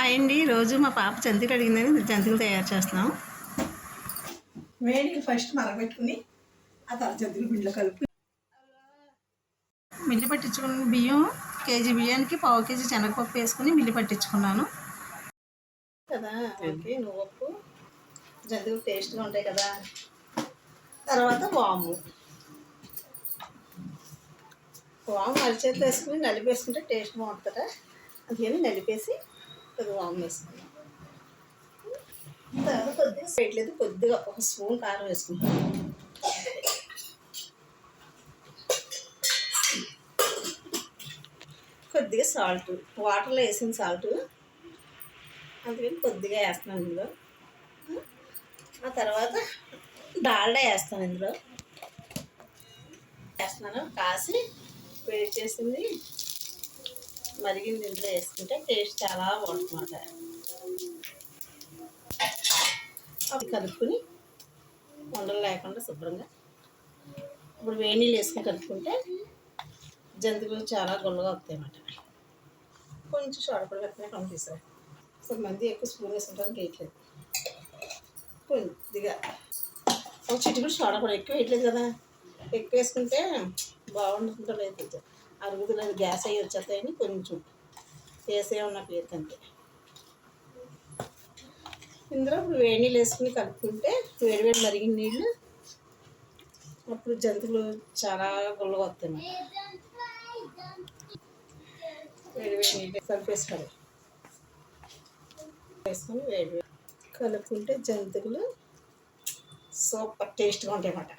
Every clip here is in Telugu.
హాయ్ అండి. రోజు మా పాప జంతికలు అడిగిందని జంతికలు తయారు చేస్తున్నాం. వేడికి ఫస్ట్ మరగబెట్టుకుని ఆ తర్వాత జంతువులు పిండిలో కలిపి మిల్లి పట్టించుకున్న బియ్యం కేజీ బియ్యానికి పావు కేజీ శనగపప్పు వేసుకుని మిల్లి పట్టించుకున్నాను. కదా ఓకే నువ్వు జంతికలు టేస్ట్గా ఉంటాయి కదా. తర్వాత వాము. వాము అరిచేతి వేసుకుని నలిపేసుకుంటే టేస్ట్ బాగుంటుందా? అందుకని నలిపేసి కొద్దిగా వామ్ వేసుకున్నాం. తర్వాత కొద్దిగా వేయట్లేదు కొద్దిగా ఒక స్పూన్ కారం వేసుకుంటాం. కొద్దిగా సాల్ట్ వాటర్లో వేసిన సాల్ట్ అందుకని కొద్దిగా వేస్తున్నాను ఇందులో. ఆ తర్వాత డాల్డా వేస్తాను ఇందులో. వేస్తున్నాను కాసి వేడి చేసింది. మరిగింది ఇందులో వేసుకుంటే టేస్ట్ చాలా బాగుంటుందన్నమాట అవి కలుపుకొని ఉండలు లేకుండా శుభ్రంగా ఇప్పుడు వేడి నీళ్ళు వేసుకుని కలుపుకుంటే జంతువులు చాలా గుల్లగా వస్తాయి కొంచెం సోడపడి పెట్టినా పంపిస్తారు కొంతమంది ఎక్కువ స్పూన్ వేసుకుంటారు వేయట్లేదు. కొద్దిగా ఒక చిటికడు సోడా కూడా ఎక్కువ వేయట్లేదు కదా. ఎక్కువ వేసుకుంటే బాగుంటుందో లేదు అరుగుతున్నది గ్యాస్ అయ్యి వచ్చేస్తాయని కొంచెం వేసే ఉన్న పేరు ఇందులో ఇప్పుడు వేడి నీళ్ళు వేసుకుని కలుపుకుంటే వేడి వేడి మరిగిన నీళ్ళు అప్పుడు జంతువులు చాలా గుల్లగా వస్తాయి వేడి వేడి నీళ్ళు కలిపేసుకోవాలి. వేసుకొని వేడి వేడి కలుపుకుంటే జంతువులు సూపర్ టేస్ట్గా ఉంటాయి అన్నమాట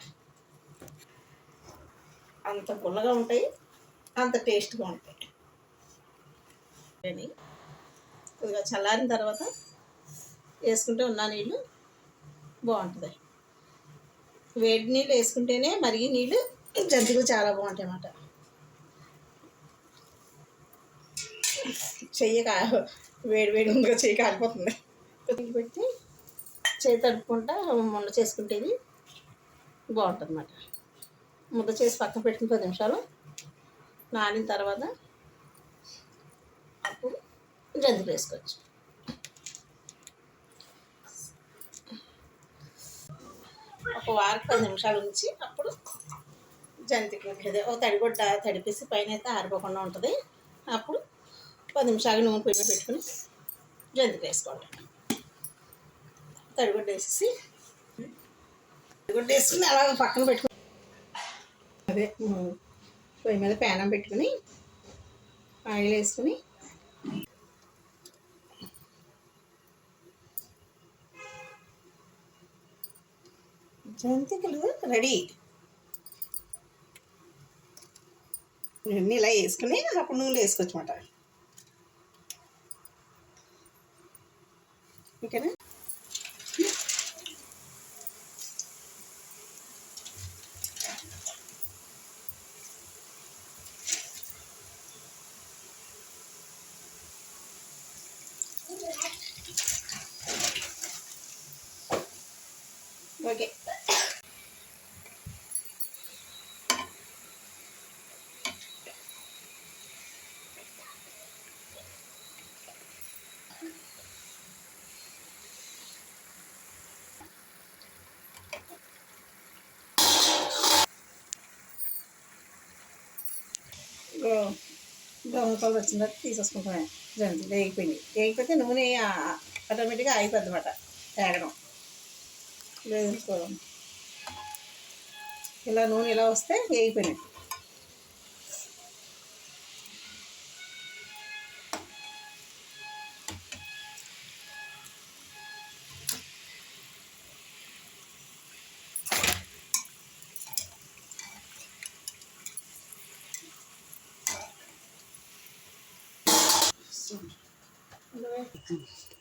అంత గుల్లగా ఉంటాయి. అంత టేస్ట్గా ఉంటాయి కొద్దిగా చల్లారిన తర్వాత వేసుకుంటే ఉన్న నీళ్ళు బాగుంటుంది. వేడి నీళ్ళు వేసుకుంటేనే మరిగి నీళ్ళు జంతికలు చాలా బాగుంటాయి అన్నమాట. చెయ్యి కా వేడి వేడి ఉందిగా చెయ్యి కాలిపోతుంది. నీళ్ళు పెట్టి చేయి తడుపుకుంటా ముండ చేసుకుంటేది బాగుంటుంది అన్నమాట. ముద్ద చేసి పక్కన పెట్టుకుని పది నిమిషాలు నానిన తర్వాత అప్పుడు జంతువులు వేసుకోవచ్చు. ఒక వారం పది నిమిషాలు ఉంచి అప్పుడు జంతికి అదే ఒక తడిగుడ్డ తడిపేసి పైన అయితే ఆరిపోకుండా ఉంటుంది. అప్పుడు పది నిమిషాలు నూనె పొయ్యి పెట్టుకుని జంతికి వేసుకోండి తడిగుడ్డ వేసేసి తడిగుడ్డ వేసుకుని అలా పక్కన పెట్టుకుని అదే పొయ్యి మీద ప్యానం పెట్టుకుని ఆయిల్ వేసుకుని. జంతికలు రెడీ. ఇవన్నీ ఇలా వేసుకుని అప్పుడు నూనెలో వేసుకోవచ్చు అన్నమాట ఓకేనా? ಬಗ್ಗೆ బ్రౌన్ కలర్ వచ్చిన తర్వాత జంతి వేగిపోయింది. వేగిపోతే నూనె ఆటోమేటిక్గా అయిపోద్ది అన్నమాట. తేగడం. వేసుకోవడం ఇలా నూనె ఇలా వస్తే వేగిపోయినాయి అదే లేదు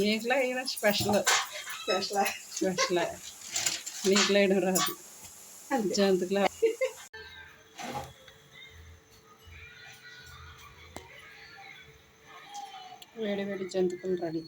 నీకులో అయినా స్పెషల్ స్పెషల్ స్పెషల్ నీకులో వేయడం రాదు జంతికలు. వేడి వేడి జంతికలు రెడీ.